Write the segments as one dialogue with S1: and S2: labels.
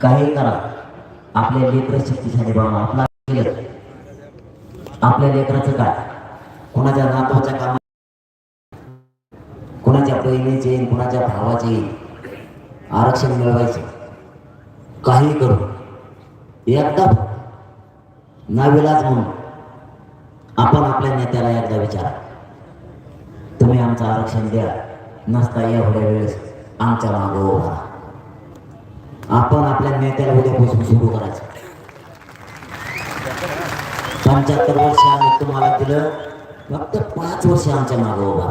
S1: काही करा. आपल्या लेकर शक्तीसाठी बाबा आपला केलं आपल्या लेकराचं काय? कोणाच्या नातवाच्या कामा कोणाच्या बहिणीचे येईल कोणाच्या भावाचे येईल. आरक्षण मिळवायचे. काही करू. एकदा नाविलाज म्हणून. आपण आपल्या नेत्याला एकदा विचारा. तुम्ही आमचं आरक्षण द्या. नसता एवढ्या वेळेस आमच्या मागं उभा आपण आपल्या नेत्याला उद्यापासून सुरू करायचं. पंच्याहत्तर वर्ष आम्ही तुम्हाला दिलं. फक्त पाच वर्ष आमच्या मागं उभा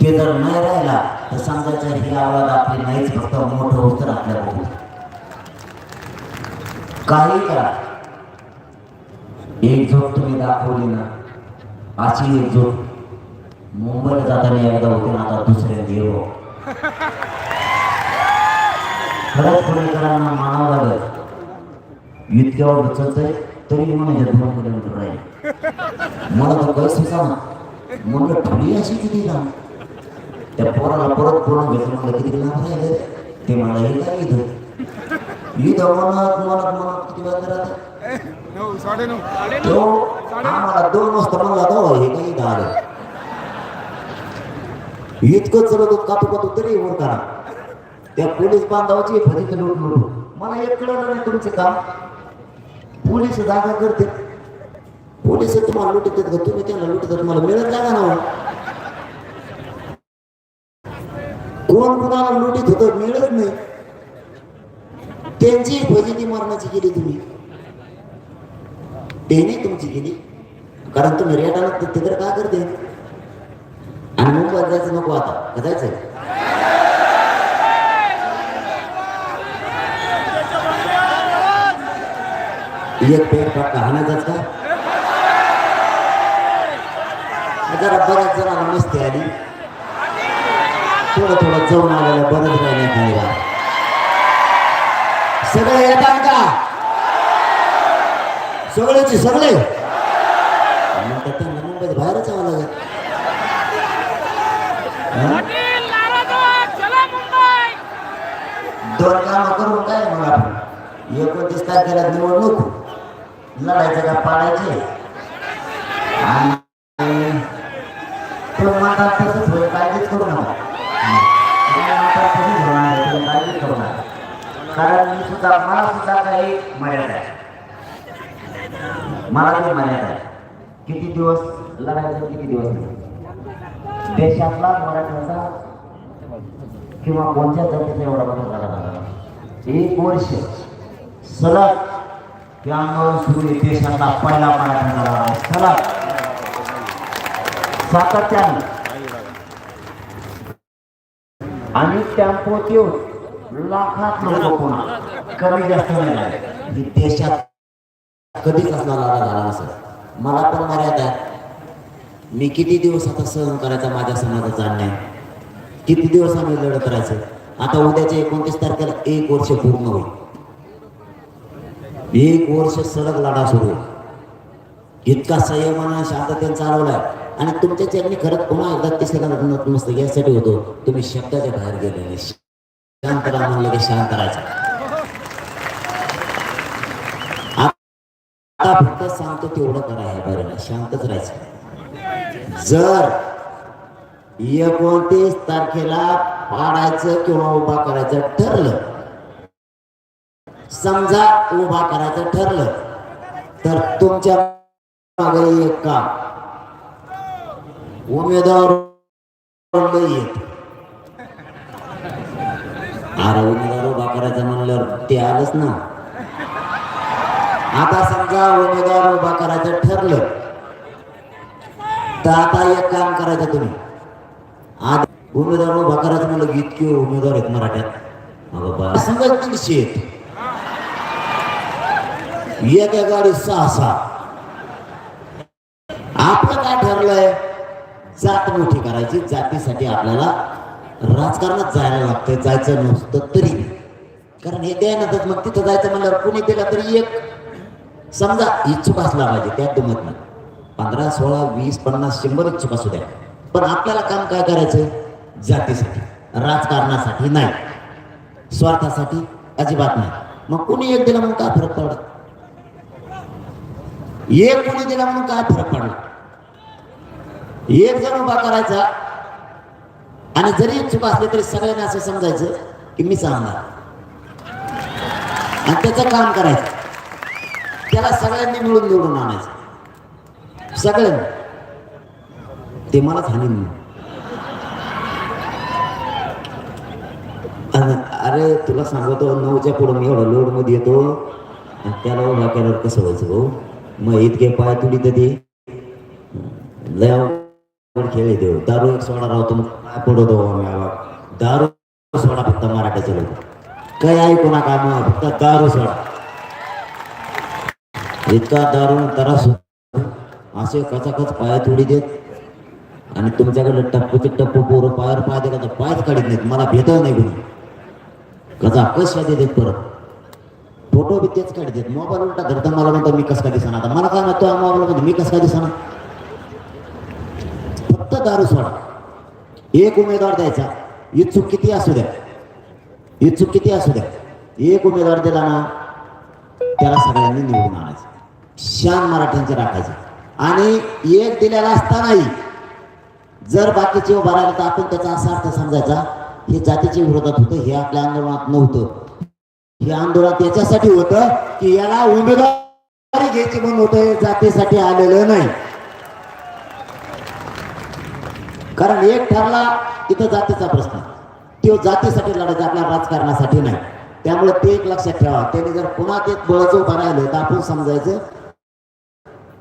S1: ते जर नाही राहिला तर समजायचं ही आवाज आपली नाहीच फक्त मोठं होतं आपल्या बघून काही करा. एकजोट तुम्ही दाखवली ना अशी एकजोट मुंबईला जाताना एकदा होती ना आता दुसऱ्या येऊ खरंच पुणेकरांना मानावं लागेल इतक्या उचलतंय तरी म्हणायचे दोन किलोमीटर राहील. मला तर काही सुचना म्हणलं थोडी अशी किती लांब त्या पोराला परत पोरं घेतलं म्हणलं किती लांब राहिले ते मला हे काय इथं इथं म्हणत म्हणत म्हणत किती वाजता राहतं तो आम्हाला दोन वाजता म्हणला तो हे काही इथं आलं इतकं चलत होत कातू कातू तरी वर करा त्या पोलीस बांधवाची फजित लूट लूट मला एक कळलं नाही तुमचं काम. पोलीस जागा करते पोलीस तुम्हाला लुटत का? तुम्ही त्यांना लुटत तुम्हाला मिळत जागा ना कोण कोणाला लुटीत होत मिळत नाही. त्यांची फजिती मारण्याची केली तुम्ही. त्याने तुमची केली कारण तुम्ही रेटाला तिकडे का करते? आणि मुंबईत जायचं नको आता. का एक पेट पक्का हाणायचाच का? जरा बऱ्याच जणांना मस्ती आली. थोडं थोडं जाऊन आलेलं बरंच राहिले खायला. सगळे येतात का? सगळेची सगळे मग तर त्यांना मुंबईत बाहेरच यावं लागेल हा?
S2: पाटील नाराज आहात. चला मुंबई
S1: थोडं काम करून काय मग आपण? एकोणतीस तारखेला निवडणूक. लढायचं का पाडायचे? आणि तो म्हणतात तसंच होईल काळजीच करू नका. तसंच होणार आहे, काळजीच करू नका. कारण मी सुद्धा मला सुद्धा काही मर्यादा आहे. मला काही मर्यादा आहे. किती दिवस लढायचं किती दिवस देशातला मराठ्याचा किंवा कोणत्या जातीचा एवढा मोठा झाला झाला एक वर्ष सलग त्या अंगावर सुरू आहे पहिला मराठा झाला. सलग. सातत्याने. आणि टॅम्पोत येऊन लाखात लोक पुन्हा कमी जास्त नाही ही देशात कधीच असला झाला असं मला पण मर्यादा मी किती दिवस आता सहन करायचा माझ्या समाजाचा अन्याय? किती दिवस आम्ही लढत राहायचं? आता उद्याच्या एकोणतीस तारखेला एक वर्ष पूर्ण होईल. एक वर्ष सडक लढा सुरू होईल. इतका संयमानं शांततेने चालवलाय. आणि तुमच्या चरणी खरंच पुन्हा एकदा तिसऱ्या नतमस्तक यासाठी होतो तुम्ही शब्दाच्या बाहेर गेलेले. शांत राहा म्हणलं की शांत राहायचं. आता फक्त सांगतो तेवढं करा हे बरं शांतच राहायचं. जर एकोणतीस तारखेला पाडायचं किंवा उभा करायचं ठरलं. समजा उभा करायचं ठरलं तर तुमच्या मागे एक काम. उमेदवार येत. अरे उमेदवार उभा करायचं म्हणल्यावर ते आलंच ना. आता समजा उमेदवार उभा करायचं ठरलं तर आता एक काम करायचं तुम्ही. आज उमेदवार उभा करायचं म्हणलं इतके उमेदवार आहेत मराठ्यात. बाबा समजा सांगायचं एका गाडी सहा सहा. आपलं काय ठरलंय? जात मोठी करायची. जातीसाठी आपल्याला राजकारणात जायला लागतंय. जायचं नसतं तरी. कारण हे द्यायनातच मग तिथं जायचं म्हणल्यावर कुणी दिला तरी एक. समजा इच्छुक असला पाहिजे त्या दुमत पंधरा सोळा वीस पन्नास शंभर इच्छुक असू द्या. पण आपल्याला काम काय करायचं जातीसाठी राजकारणासाठी नाही. स्वार्थासाठी अजिबात नाही. मग कोणी एक दिला म्हणून काय फरक पडला? एक कोणी दिला म्हणून काय फरक पडला? एक जण उभा करायचा आणि जरी चूक असली तरी सगळ्यांना असं समजायचं की मी सांगणार. आणि त्याचं काम करायचं. त्याला सगळ्यांनी मिळून निवडून आणायचं. सगळ्यांनी. ते मलाच हानी अरे तुला सांगतो नऊच्या पुढं मी एवढा लोडमध्ये येतो. आणि त्याला उभा केल्यावर कसं व्हायचं भाऊ? मग इतके पाय तुली तर. ते लय खेळ देऊ देव दारू एक सोडा राहतो मग काय पडतो दारू सोडा फक्त मराठा लोक. काय ऐकू नका मग फक्त दारू सोडा. इतका दारू तरास. असे कचाकच पाय तुडी देत. आणि तुमच्याकडे टप्पूचे टप्पू पोरं पायावर पाय देला तर पायच काढत नाहीत. मला भेटव नाही कोणी. कसा कशा देत परत? फोटो बी तेच काढत देत मोबाईल उलटा धरता मला म्हणतो मी कस काय दिसणार? आता मला काय म्हणतो मोबाईल म्हणतो मी कस काय दिसणार? फक्त दारू सोडा. एक उमेदवार द्यायचा. इच्छुक किती असू द्या. इच्छुक किती असू द्या. एक उमेदवार दिला ना त्याला सगळ्यांनी निवडून आणायचं. शान मराठ्यांचे राखायचे. आणि एक दिलेला असतानाही जर बाकीचे उभा राहिले तर आपण त्याचा असा अर्थ समजायचा. हे जातीच्या विरोधात होतं हे आपल्या आंदोलनात नव्हतं. हे आंदोलन त्याच्यासाठी होतं की याला उमेदवारी घ्यायची म्हणून होतं जातीसाठी आलेलं नाही. कारण एक ठरला तिथं जातीचा प्रश्न. तो जातीसाठी लढायचा आपल्या राजकारणासाठी नाही. त्यामुळे ते एक लक्षात ठेवा. त्याने जर पुन्हा ते बळच उभं राहिलं तर आपण समजायचं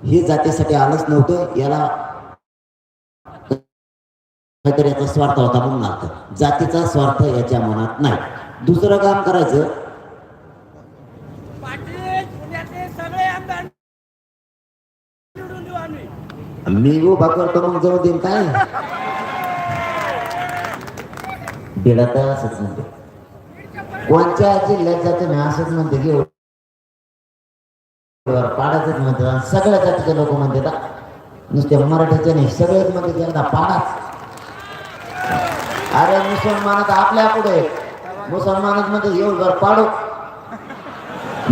S1: हे जातीसाठी आलंच नव्हतं. याला काहीतरी याचा स्वार्थ होता म्हणून आलं जातीचा स्वार्थ याच्या मनात नाही. दुसरं काम करायचं. मी उभा करतो मग जाऊ देईन काय? बेडा तर असंच म्हणते. कोणत्या जिल्ह्यात जाते ना असंच म्हणते की पाडाच म्हणते सगळ्या जातीचे लोक म्हणते नुसते मराठीचे नाही सगळेच म्हणते पाडाच. अरे मुसलमानात आपल्या पुढे. मुसलमानात म्हणते येऊ घर पाडू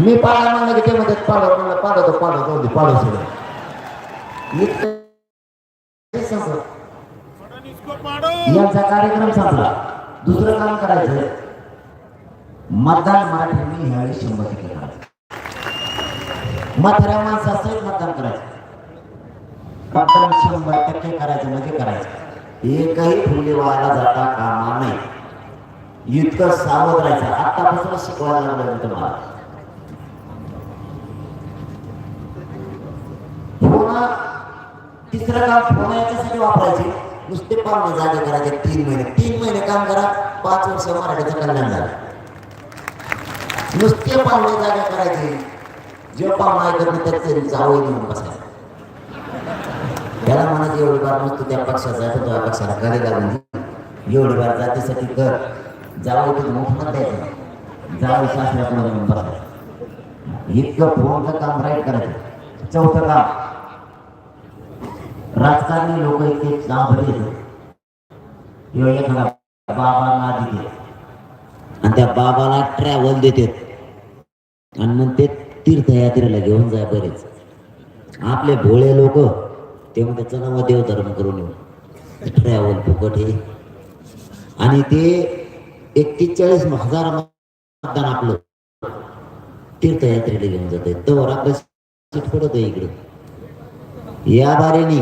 S1: मी पाडा म्हणलं की ते म्हणतात पाडो म्हणलं पाडवतो पाडो जाऊ पाडो सगळं यांचा कार्यक्रम संपला. दुसरं काम करायचं. मतदान मराठ्यांनी ह्यावेळी शंभर टक्के करायचं म्हाताऱ्या माणसाचं मतदान करायचं. मतदान शंभर टक्के करायचं म्हणजे करायचं. एकही फुले व्हायला जाता कामा नाही इतकं सावध राहायचं. आतापासून शिकवायला लागलं तुम्हाला. पुन्हा तिसरं काम फोन याच्यासाठी वापरायचे. नुसते पाहुणे जागे करायचे तीन महिने. तीन महिने काम करा पाच वर्ष मराठीचं कल्याण झालं. नुसते पाहुणे जागे करायचे. जे पाहुणा ऐकत नाही त्याचे जावं घेऊन बसायचं. त्याला म्हणायचं एवढी बार नसतो त्या पक्षाचा तर त्या पक्षाला गाडी लागून एवढी बार जातीसाठी कर. जावं की मोफत द्यायचं जावं शास्त्राकडे जाऊन बसायचं इतकं फोनचं काम राईट करायचं. चौथं काम. राजकारणी लोक इथे काम येतात किंवा एखादा बाबांना दिले आणि त्या बाबाला ट्रॅव्हल देतात आणि मग ते तीर्थयात्रेला घेऊन जाय बरेच. आपले भोळे लोक ते म्हणते चला मग देवधर्म करून येऊ. ट्रॅव्हल फुकट हे आणि ते एकतीस चाळीस हजार मतदान आपलं तीर्थयात्रेला घेऊन जाते तर आपलं सीट पडत आहे इकडे. या बारेने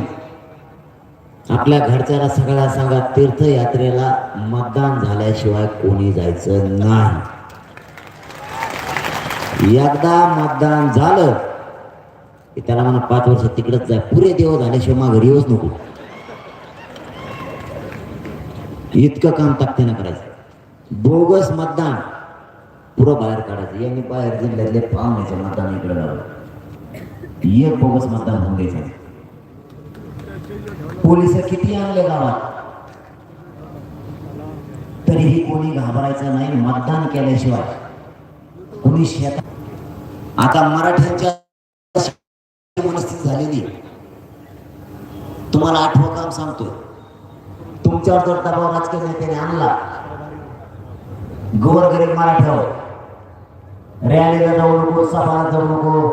S1: आपल्या घरच्याला सगळ्या सांगा तीर्थयात्रेला मतदान झाल्याशिवाय कोणी जायचं नाही. एकदा मतदान झालं की त्याला म्हणा पाच वर्ष तिकडेच जाय पुरे देव झाल्याशिवाय मग घरी येऊच नको. इतकं काम ताकदीनं करायचं. बोगस मतदान. पुरं बाहेर काढायचं. यांनी बाहेर जिल्ह्यातले पाहुण्याचं मतदान इकडे लावलं. एक बोगस मतदान होऊन द्यायचं. पोलीस किती आणले गावात? तरीही कोणी घाबरायचं नाही. मतदान केल्याशिवाय कोणी शेत आता मराठ्यांच्या मनस्थिती झालेली तुम्हाला आठवं काम सांगतोय तुमच्यावर जर दबाव राजकीय नेत्याने आणला गोरगरीब मराठ्यावर रॅलीला जाऊ नको सभाला जाऊ नको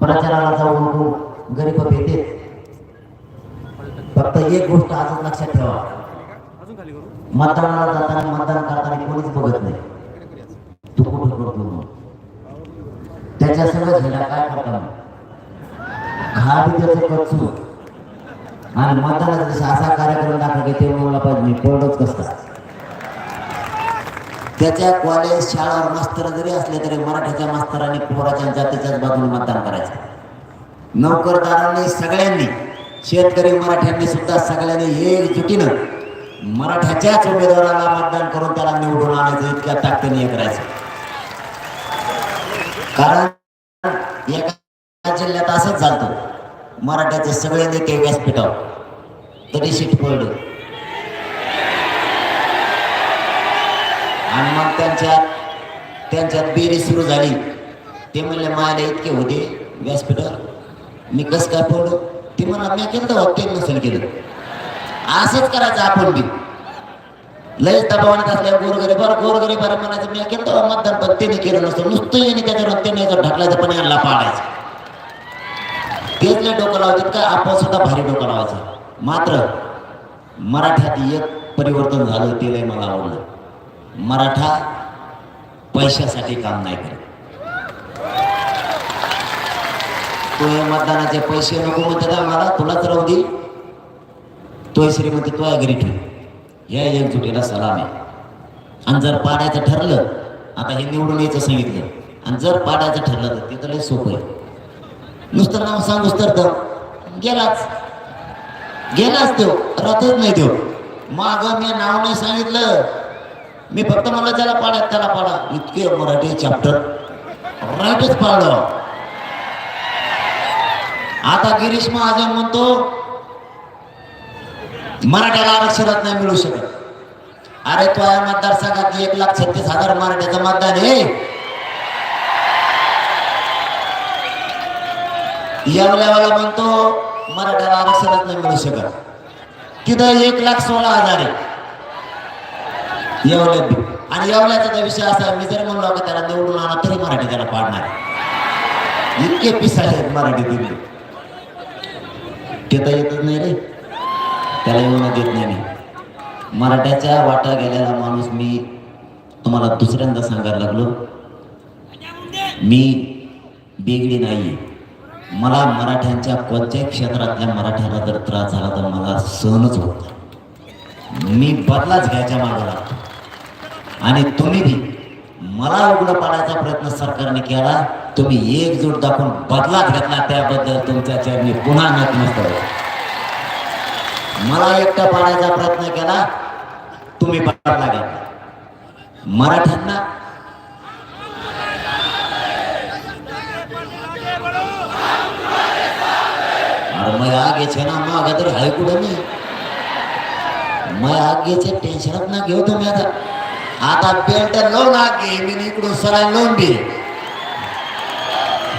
S1: प्रचाराला जाऊ नको गरीब येते फक्त एक गोष्ट आजच लक्षात ठेवा. मतदानाला जाताना मतदान करताना कोणीच बघत नाही. तू कुठं करतो त्याच्या सगळं झेंडा काय करताना घा बी कचू आणि मतदानाचा दिवशी असा कार्यक्रम दाखल ते मला पाहिजे मी पडच त्याच्या कॉलेज शाळा मास्तर जरी असले तरी मराठीच्या मास्तरांनी पोराच्या जातीच्याच बाजूने मतदान करायचं. नोकरदारांनी सगळ्यांनी शेतकरी मराठ्यांनी सुद्धा सगळ्यांनी एकजुटीनं मराठ्याच्याच उमेदवाराला मतदान करून त्याला निवडून आणायचं इतक्या ताकदीने हे करायचं. कारण एका जिल्ह्यात असंच चालतो मराठ्याचे सगळे नेते व्यासपीठावर. तरी सीट पडलं आणि मग त्यांच्यात त्यांच्यात बेरी सुरू झाली. ते म्हणले मायला इतके होते व्यासपीठावर. मी कसं काय पडलो ते म्हणा मी केलं तर ते नसेल केलं. असंच करायचं आपण बी. लय दबावाने असल्या गोरगरीब बरं बरं म्हणायचं मी केलं तर मतदान पण त्याने केलं नसतं. नुसतं येणे त्याच्यावर त्याने जर ढकलायचं पण यांना पाडायचं तेच डोकं लावायचं का आपण सुद्धा भारी डोकं लावायचं. मात्र मराठ्यात एक परिवर्तन झालं ते लय मला आवडलं. मराठा पैशासाठी काम नाही करत. तो मतदानाचे पैसे नको म्हणते मला तुलाच राहू दे तो श्रीमंत तो घरी ठेव. या एकजुटीला सलाम आहे. आणि जर पाडायचं ठरलं आता हे निवडून यायचं सांगितलं आणि जर पाडायचं ठरलं तर ते तर सोपं आहे. नुसतं नाव सांगूस तर तर गेलाच. गेलाच तो. राहतच नाही तो. माग मी नाव नाही सांगितलं. मी फक्त मला ज्याला पाडा त्याला पाडा. इतके मराठी चॅप्टर मराठीच पाडलं. आता गिरीश महाजन म्हणतो मराठ्याला आरक्षणात नाही मिळू शकत. अरे तो या मतदारसंघात एक लाख छत्तीस हजार मराठ्याचं मतदान आहे. येवल्यावाला म्हणतो मराठ्याला आरक्षणात नाही मिळू शकत. तिथं एक लाख सोळा हजार आहे. येवल्यात आणि येवल्याचा विषय असा मी जर म्हणलो की त्याला निवडून आणा तरी मराठी त्याला पाडणार इतके पिस आहेत मराठी दिले ते तर येतच नाही रे. त्याला येऊन देत नाही मी. मराठ्याच्या वाटा गेलेला माणूस मी तुम्हाला दुसऱ्यांदा सांगायला लागलो. मी बिगडी नाही मला मराठ्यांच्या कोणत्याही क्षेत्रातल्या मराठ्याला जर त्रास झाला तर मला सहनच होत मी बदलाच घ्यायच्या मागे लागतो. आणि तुम्ही बी मला उघडं पाडायचा प्रयत्न सरकारने केला तुम्ही एकजूट दाखवून बदलाच घेतला त्याबद्दल तुमच्या चरणी पुन्हा नतमस्तक मला एकटा पाडायचा प्रयत्न केला तुम्ही पाडला घ्या मराठ्यांना अरे मग आगेचे ना मग तरी हाय कुठं मी? मग आगेचे टेन्शनच ना घेऊ तुम्ही आता. आता बेल्ट लावून आगे मी इकडून सराय लावून दे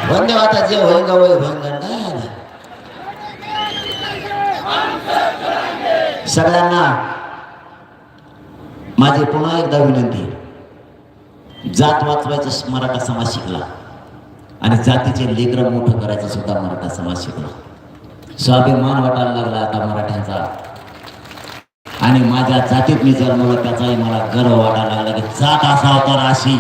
S1: बंद आता जे होईल वय होईल भंगण काय सगळ्यांना माझी पुन्हा एकदा विनंती. जात वाचवायचं मराठा समाज शिकला. आणि जातीचे लेकरं मोठं करायचं सुद्धा मराठा समाज शिकला. स्वाभिमान वाटायला लागला आता मराठ्यांचा. आणि माझ्या जातीत मी जन्मलो त्याचाही मला गर्व वाटायला लागला की जात असा तर अशी.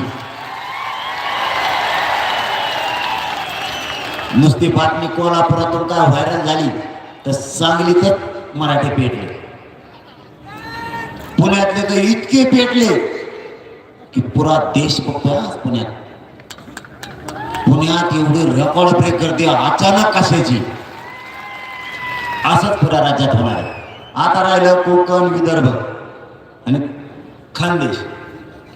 S1: नुसती बातमी कोल्हापुरातून काय व्हायरल झाली तर सांगलीतच मराठी पेटले. पुण्यातले तर इतके पेटले की पुरा देश बघतोय पुण्यात. पुण्यात एवढी रेकॉर्ड ब्रेक करते अचानक कशाची? असंच पुऱ्या राज्यात होणार आहे. आता राहिलं कोकण विदर्भ आणि खानदेश.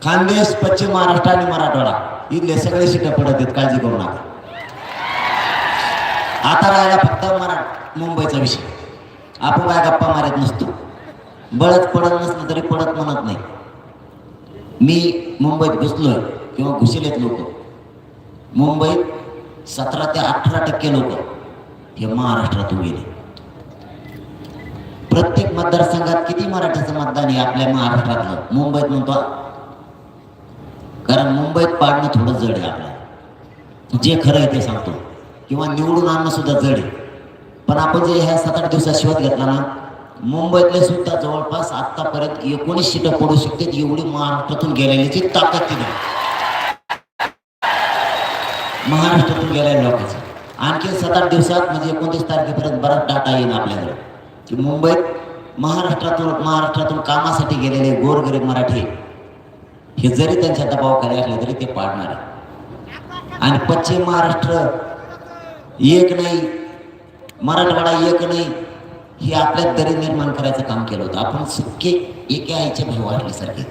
S1: खानदेश पश्चिम महाराष्ट्र आणि मराठवाडा. इथले सगळे सीटं पडत आहेत काळजी करू नका. आता राहिला फक्त मरा मुंबईचा विषय. आपण काय गप्पा मारत नसतो. बळत पडत नसलं तरी पडत म्हणत नाही. मी मुंबईत घुसलो किंवा घुसलेत लोक. मुंबईत सतरा ते अठरा टक्के लोक हे महाराष्ट्रातून गेले प्रत्येक मतदारसंघात किती मराठीचं मतदान आहे आपल्या महाराष्ट्रातलं? मुंबईत म्हणतो कारण मुंबईत पाडणं थोडं जड आहे आपलं जे खरं आहे ते सांगतो. किंवा निवडून आणणं सुद्धा जड आहे. पण आपण जे ह्या सात आठ दिवसात शोध घेतला ना मुंबईतले सुद्धा जवळपास आतापर्यंत एकोणीस सीटं पडू शकते एवढी महाराष्ट्रातून गेलेल्याची ताकद तिथे महाराष्ट्रातून गेलेल्या लोकांची. आणखी सात आठ दिवसात म्हणजे एकोणतीस तारखेपर्यंत बराच डाटा येईल आपल्याकडे. की मुंबईत महाराष्ट्रातून महाराष्ट्रातून कामासाठी गेलेले गोरगरीब मराठी हे जरी त्यांच्या दबावाखाली असले तरी ते पाडणार आहे आणि पश्चिम महाराष्ट्र एक नाही मराठवाडा एक नाही हे आपल्यात दरी निर्माण करायचं काम केलं होतं. आपण सुके एके आईचे भाऊ असल्यासारखे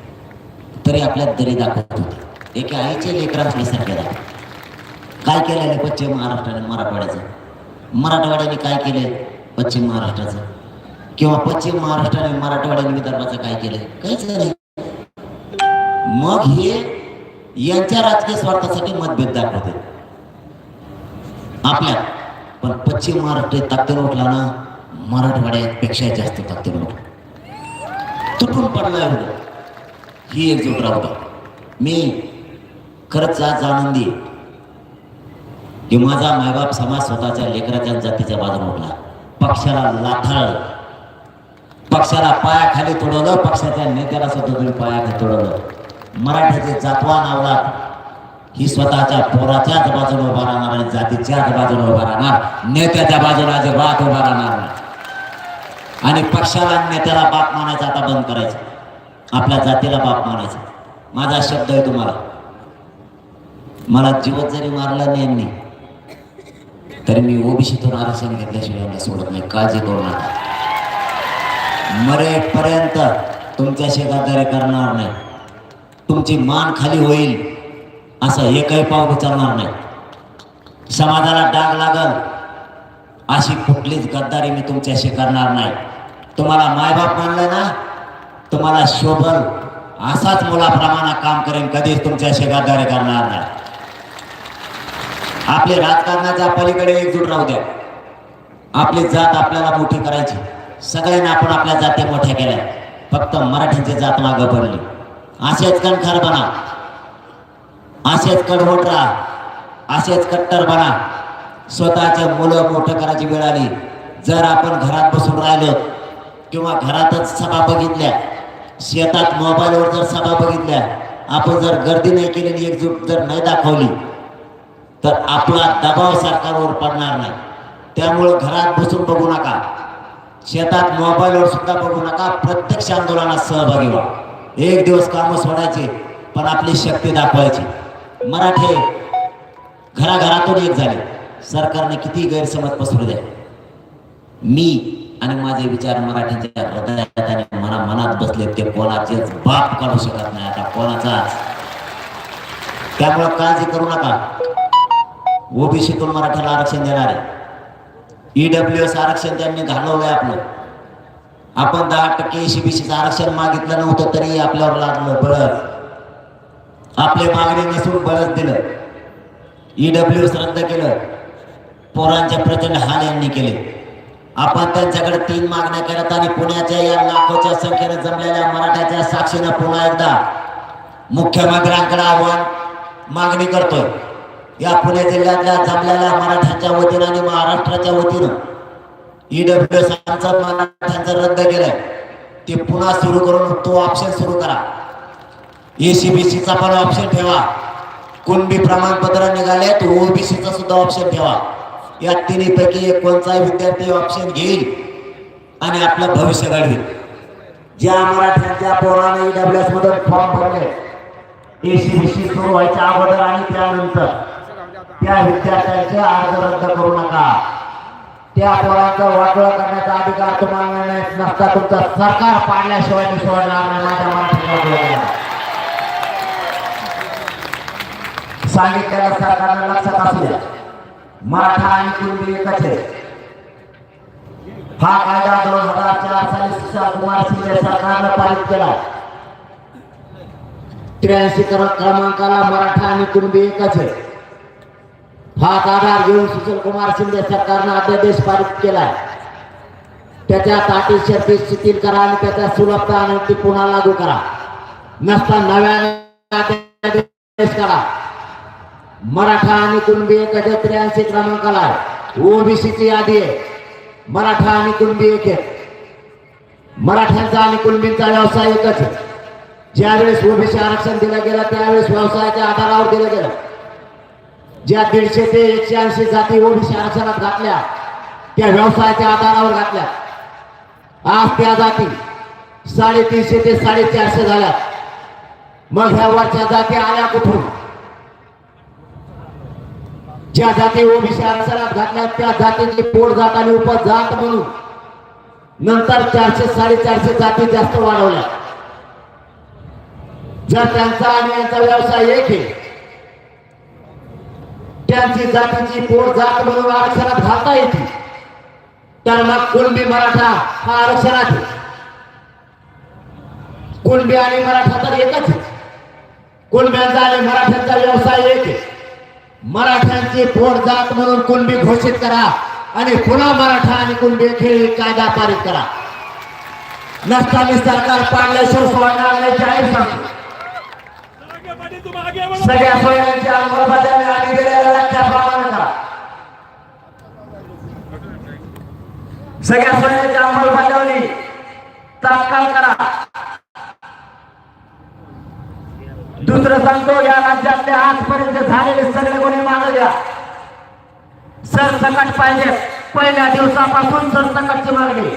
S1: तरी आपल्यात दरी दाखवत होते. एका आईचे लेकर असल्यासारखे दाखवत काय केलेलं आहे पश्चिम महाराष्ट्राने मराठवाड्याचं? मराठवाड्याने काय केले पश्चिम महाराष्ट्राचं? किंवा पश्चिम महाराष्ट्राने मराठवाड्याने विदर्भाचं काय केलं काहीच नाही. मग हे यांच्या राजकीय स्वार्थासाठी मतभेद दाखवते. आपल्या. पण पश्चिम महाराष्ट्र ताकदीनं उठला ना मराठवाड्यापेक्षा जास्त ताकदीनं उठला. तुटून पडला एवढं. ही एकजूट राहतो मी खरंच आज आनंदी की माझा मायबाप समाज स्वतःच्या लेकराच्या जातीच्या बाजूला उठला. पक्षाला लाथाळ पक्षाला पायाखाली तोडवलं पक्षाच्या नेत्याला सुद्धा तुम्ही पायाखाली तोडवलं. मराठ्याचे जातवा अवलाद ही स्वतःच्या पोराच्याच बाजूने उभा राहणार आणि जातीच्याच बाजूने उभा राहणार. नेत्याच्या बाजूला अजिबात उभा राहणार नाही. आणि पक्षाला नेत्याला बाप मानायचं आता बंद करायचं. आपल्या जातीला बाप मानायचं. माझा शब्द आहे तुम्हाला. मला जीवत जरी मारला नाही यांनी तरी मी ओबीसीतून आरक्षण घेतल्याशिवाय सोडत नाही. काळजी करू नका. मरेपर्यंत तुमच्याशी गद्दारी करणार नाही. तुमची मान खाली होईल असं एकही पाव उचलणार नाही. समाजाला डाग लागल अशी कुठलीच गद्दारी मी तुमच्याशी करणार नाही. तुम्हाला मायबाप मानलं ना तुम्हाला शोभल असाच मुलाप्रमाणे काम करेन कधीच तुमच्याशी गद्दारी करणार नाही. आपले राजकारणाच्या पलीकडे एकजूट राहू द्या. आपली जात आपल्याला मोठी करायची. सगळ्यांना आपण आपल्या जाती मोठ्या केल्या फक्त मराठ्यांची जात मागं पडली. असेच कणखर बना. असेच कडवट राहा. असेच कट्टर बना. स्वतःचे मुलं मोठं करायची वेळ आली. जर आपण घरात बसून राहिलो किंवा घरातच सभा बघितल्या शेतात मोबाईलवर जर सभा बघितल्या आपण जर गर्दी नाही केलेली एकजूट जर नाही दाखवली तर आपला दबाव सरकारवर पडणार नाही. त्यामुळं घरात बसून बघू नका. शेतात मोबाईलवर सुद्धा बघू नका. प्रत्यक्ष आंदोलनात सहभागी व्हा. एक दिवस कामं सोडायचे पण आपली शक्ती दाखवायची. मराठे घराघरातून एक झाले. सरकारने किती गैरसमज पसरू द्या. मी आणि माझे विचार मराठ्यांच्या हृदयात आणि मना मनात बसले ते कोणाचेच बाप काढू शकत नाही. आता कोणाचा त्यामुळं काळजी करू नका. ओबीसीतून मराठ्याला आरक्षण देणार. आहे ईडब्ल्यू एस आरक्षण त्यांनी घालवलंय आपलं. आपण दहा टक्के एसीबीसीचं आरक्षण मागितलं नव्हतं तरी आपल्यावर लागलं बळच आपले मागणी नसून बळच दिलं. ईडब्ल्यू एस रद्द केलं. पोरांचे प्रचंड हाल यांनी केले. आपण त्यांच्याकडे तीन मागण्या केल्यात आणि पुण्याच्या या लाखोच्या संख्येने जमलेल्या मराठ्याच्या साक्षीनं पुन्हा एकदा मुख्यमंत्र्यांकडे आव्हान मागणी करतोय. या पुणे जिल्ह्यातल्या जमलेल्या मराठ्यांच्या वतीनं आणि महाराष्ट्राच्या वतीनं ईडब्ल्यू एस मराठ्यांचं रद्द केलंय. ते पुन्हा सुरू करून तो ऑप्शन सुरू करा. एसीबीसीचा पण ऑप्शन ठेवा. कुणबी प्रमाणपत्र निघाले तो ओबीसीचा सुद्धा ऑप्शन ठेवा. या तिन्ही पैकी एक कोणताही विद्यार्थी ऑप्शन घेईल आणि आपलं भविष्य घडवेल. ज्या मराठ्यांच्या पोराने ईडब्ल्यू एस मधून फॉर्म भरले एसीबीसी सुरू व्हायच्या अगोदर आणि त्यानंतर त्या विद्यार्थ्यांचे अर्ज रद्द करू नका. त्या पोरांचा वाटोळा करण्याचा अधिकार तुम्हाला नसता तुमचं. सरकार पाडल्याशिवाय मी सोडणार नाही माझ्या मराठी सांगितलेल्या सरकारनं लक्षात असू द्या. मराठा आणि कुणबी एकच आहे. हा कायदा दोन हजार चार साली कुमार शिंदे सरकारनं पारित केला. त्र्याऐंशी क्रमांकाला मराठा आणि कुणबी एकच आहे. हा आधार घेऊन सुशील कुमार शिंदे सरकारनं अध्यादेश पारित केलाय त्याच्यात ताटी शर्ती शिथिल करा आणि त्याच्या सुलभता आणि ती पुन्हा लागू करा. नसता नव्याने करा मराठा आणि कुणबी एकत्र त्र्याऐंशी क्रमांकाला आहे. ओबीसीची यादी आहे. मराठा आणि कुणबी एक आहे. मराठ्यांचा आणि कुणबींचा व्यवसाय एकच आहे. ज्यावेळेस ओबीसी आरक्षण दिलं गेलं त्यावेळेस व्यवसायाच्या आधारावर दिलं गेलं. ज्या दीडशे ते एकशे ऐंशी जाती ओबीसी आरक्षणात घातल्या त्या व्यवसायाच्या आधारावर घातल्या. आज त्या जाती साडेतीनशे ते साडेचारशे झाल्या. मग ह्या वरच्या जाती आल्या कुठून? ज्या जाती ओबीसी आरक्षणात घातल्या त्या जातीची पोट जात आणि उपजात म्हणून नंतर चारशे साडेचारशे जाती जास्त वाढवल्या. जर त्यांचा आणि यांचा व्यवसाय एक आहे त्यांची जातीची पोट जात म्हणून आरक्षणात घालता येते. तर मग कुणबी मराठा हा आरक्षणात आहे. कुणबी आणि मराठा तर एकच कुणब्यांचा आणि मराठ्यांचा व्यवसाय एक मराठ्यांची पोट जात म्हणून कुणबी घोषित करा आणि पुन्हा मराठा आणि कुणबी खेळ कायदा पारित करा. नसताना सरकार पाडल्याशिवाय सोडणार नाही जाहीर सांगतो
S2: आगे बढ़े तुम आगे बढ़ो
S1: सगळ्या सोयींच्या अंमलबजावणी आणि दिलेल्या लक्ष्याप्रमाणे सगळ्या सोयींच्या अंमलबजावणी तात्काळ करा. दुसरं सांगतो या राज्यातले आजपर्यंत झालेले सगळे गुन्हे मागे द्या सरसकट पाहिजे. पहिल्या दिवसापासून सरसकटची मागणी.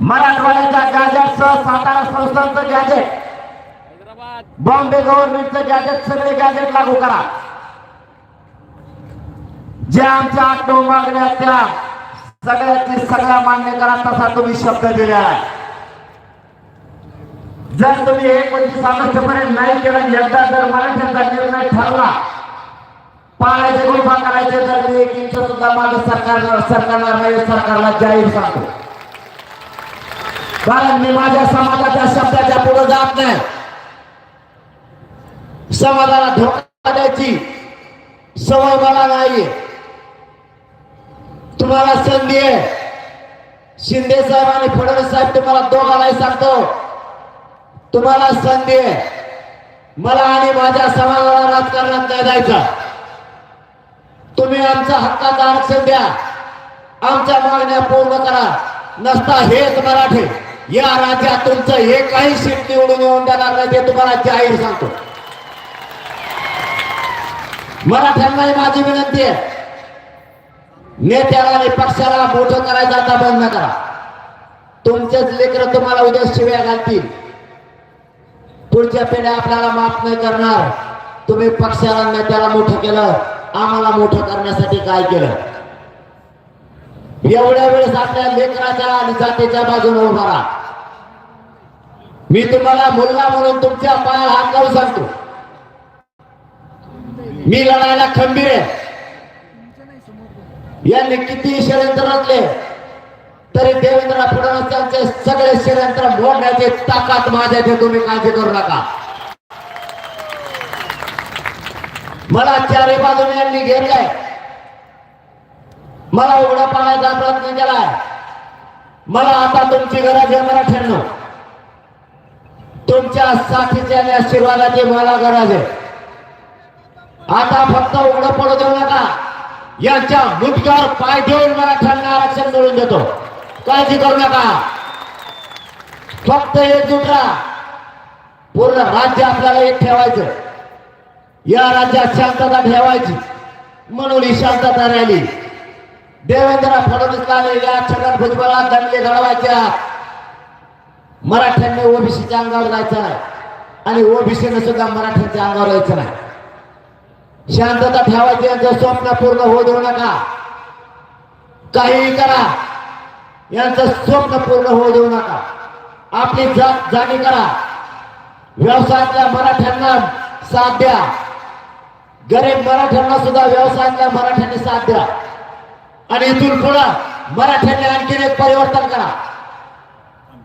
S1: मराठवाड्याच्या गॅजेटसह सातारा संस्थांचं गॅजेट बॉम्बे गव्हर्नमेंटचं गॅजेट सगळे गॅजेट लागू करा. ज्या आमच्या आठ नऊ मागण्या त्या सगळ्याची सगळ्या मान्य करा तसा तुम्ही शब्द दिला जर तुम्ही एकोणतीस ऑगस्ट पर्यंत नाही केलं एकदा जर मराठ्यांचा निर्णय ठरला पाण्याचे गुंफा करायचे तर मी एक इंच सुद्धा माझं सरकार सरकारला नाही सरकारला जाहीर सांगतो. कारण मी माझ्या समाजाच्या शब्दाच्या पुढे जात नाही. समाजाला धोका द्यायची सवय मला नाही. तुम्हाला संधी आहे. शिंदे साहेब आणि फडणवीस साहेब तुम्हाला दोघांनाही सांगतो. तुम्हाला संधी आहे. मला आणि माझ्या समाजाला राजकारणात नाही जायचं. तुम्ही आमचा हक्काचं आरक्षण द्या. आमच्या मागण्या पूर्ण करा. नसता हेच मराठी. या राज्यात तुमचं हे काही सीट निवडून येऊन देणार नाही ते तुम्हाला जाहीर सांगतो. मराठ्यांनाही माझी विनंती आहे. नेत्याला आणि पक्षाला मोठं करायचं आता बंद करा. तुमचेच लेकर तुम्हाला उद्या शिव्या घालतील. पुढच्या पिढ्या आपल्याला माफ नाही करणार. तुम्ही पक्षाला नेत्याला मोठं केलं. आम्हाला मोठं करण्यासाठी काय केलं? एवढ्या वेळेस आपल्या लेकराच्या आणि जातीच्या बाजूने उभा राहा. मी तुम्हाला मुलगा म्हणून तुमच्या पायाला हात लावू सांगतो. मी लढायला खंबीर आहे. यांनी किती षडयंत्र रचले तरी देवेंद्र फडणवीस यांचे सगळे षडयंत्र मोडण्याची ताकद माझ्या ते तुम्ही काळजी करू नका. मला चारी बाजूने यांनी घेरलंय मला उघडा पाण्याचा प्रयत्न केलाय. मला आता तुमची गरज आहे मराठ्यांनो. तुमच्या साथीच्या आणि आशीर्वादाची मला गरज आहे. आता फक्त उघडं पडू देऊ नका. यांच्या मुठ्यावर पाय ठेवून मराठ्यांना आरक्षण मिळून देतो. काळजी करू नका. फक्त एकजूट राहा पूर्ण राज्य आपल्याला एक ठेवायचं. या राज्यात शांतता ठेवायची. म्हणून ही शांतता राहिली देवेंद्र फडणवीसला या छगन भुजबळात दंडले घडवायच्या. मराठ्यांनी ओबीसीच्या अंगावर जायचं नाही. आणि ओबीसीने सुद्धा मराठ्यांच्या अंगावर यायचं नाही. शांतता ठेवायची यांचं स्वप्न पूर्ण होऊ देऊ नका काहीही करा. यांचं स्वप्न पूर्ण होऊ देऊ नका. आपली जात जागी करा. व्यवसायातल्या मराठ्यांना साथ द्या. गरीब मराठ्यांना सुद्धा व्यवसायातल्या मराठ्यांनी साथ द्या. आणि इथून पुढं मराठ्यांनी आणखीन एक परिवर्तन करा.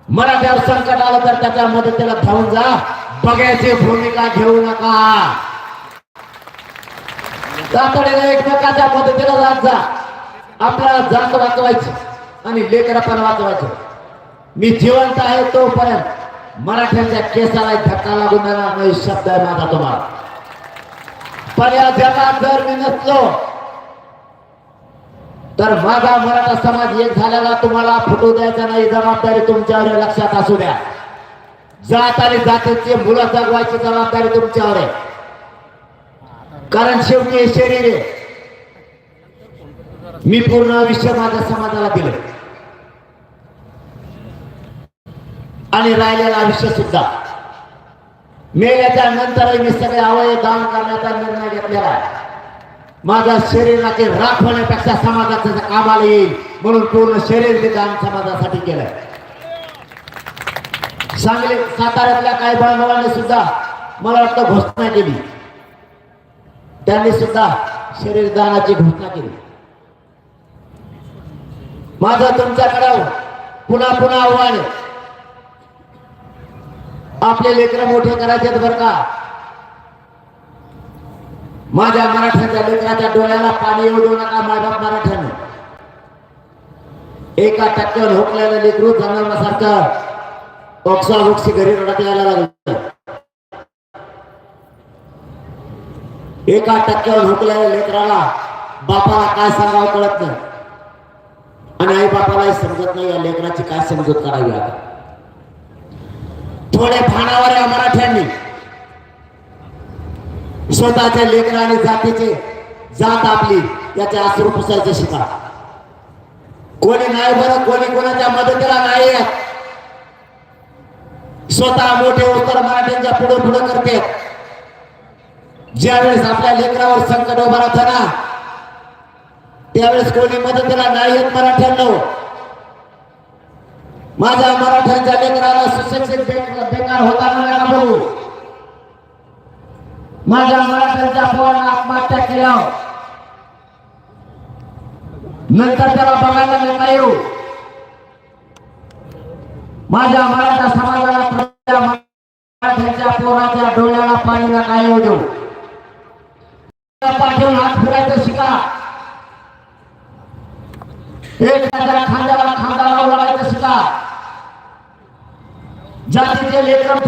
S1: मराठ्यावर संकट आलं तर त्याच्या मदतीला धावून जा. बघायची भूमिका घेऊ नका. तातडीने एकमेकाच्या मदतीला जात जा. आपल्याला जात वाचवायची आणि लेकर पण वाचवायचं. मी जिवंत आहे तोपर्यंत मराठ्यांच्या केसाला धक्का लागून देणार नाही शब्द आहे माझा तुम्हाला. पण या जगात जर मी नसलो तर माझा मराठा समाज एक झालेला तुम्हाला फुटू द्यायचा नाही जबाबदारी तुमच्यावर लक्षात असू द्या. जात आणि जातीची मुलं जगवायची जबाबदारी तुमच्यावर आहे. कारण शेवटी हे शरीर आहे. मी पूर्ण आयुष्य माझ्या समाजाला दिलं आणि राहिलेलं आयुष्य सुद्धा. मेल्याच्या नंतरही मी सगळे अवयव दान करण्याचा निर्णय घेतलेला आहे. माझ्या शरीराचे राख होण्यापेक्षा समाजाचं कामाला येईल म्हणून पूर्ण शरीर मी दान समाजासाठी केलंय. सांगली साताऱ्यातल्या काही बांधवांनी सुद्धा मला वाटतं घोषणा केली. त्यांनी सुद्धा शरीरदानाची घोषणा केली. माझं तुमच्याकडे पुन्हा पुन्हा आव्हान आपले लेकर मोठे करायचे बरं का? माझ्या मराठ्याच्या लेकराच्या डोळ्याला पाणी येऊ देऊ नका माझ्या मराठ्याने. एका टक्क्यावर होकलेलं लेकरू जनावरासारखं ओक्सा ओक्सी घरी रडत यायला लागलं. एका टक्क्यावर हुकलेल्या लेकराला बापाला काय सांगावं कळत नाही. आणि आई बापालाही समजत नाही या लेकराची काय समजूत करावी आता? थोडे भानावर या मराठ्यांनी स्वतःच्या लेकरा आणि जातीचे जात आपली याचे आसरू पुसायचे शिका. कोणी नाही बरं कोणी कोणाच्या मदतीला नाही स्वतः मोठे उत्तर मराठ्यांच्या पुढे पुढे करते. ज्यावेळेस आपल्या लेकरावर संकट उभा राहत ना त्यावेळेस कोणी मदतीला नाही येत मराठ्यांना. माझ्या मराठ्यांच्या लेकराला सुशिक्षित बेकार होताना बघू माझ्या मराठ्यांच्या पोरांना आत्महत्या केल्या नंतर त्याला बघायला नका येऊ. माझ्या मराठा समाजाला मराठ्यांच्या पोराच्या डोळ्याला पाणी नाही येऊ देऊ. पाठवून हात फिरायचं शिका एकमेकाच्या खांद्याला खांदा लावून लावायचं शिका जातीचे लेकर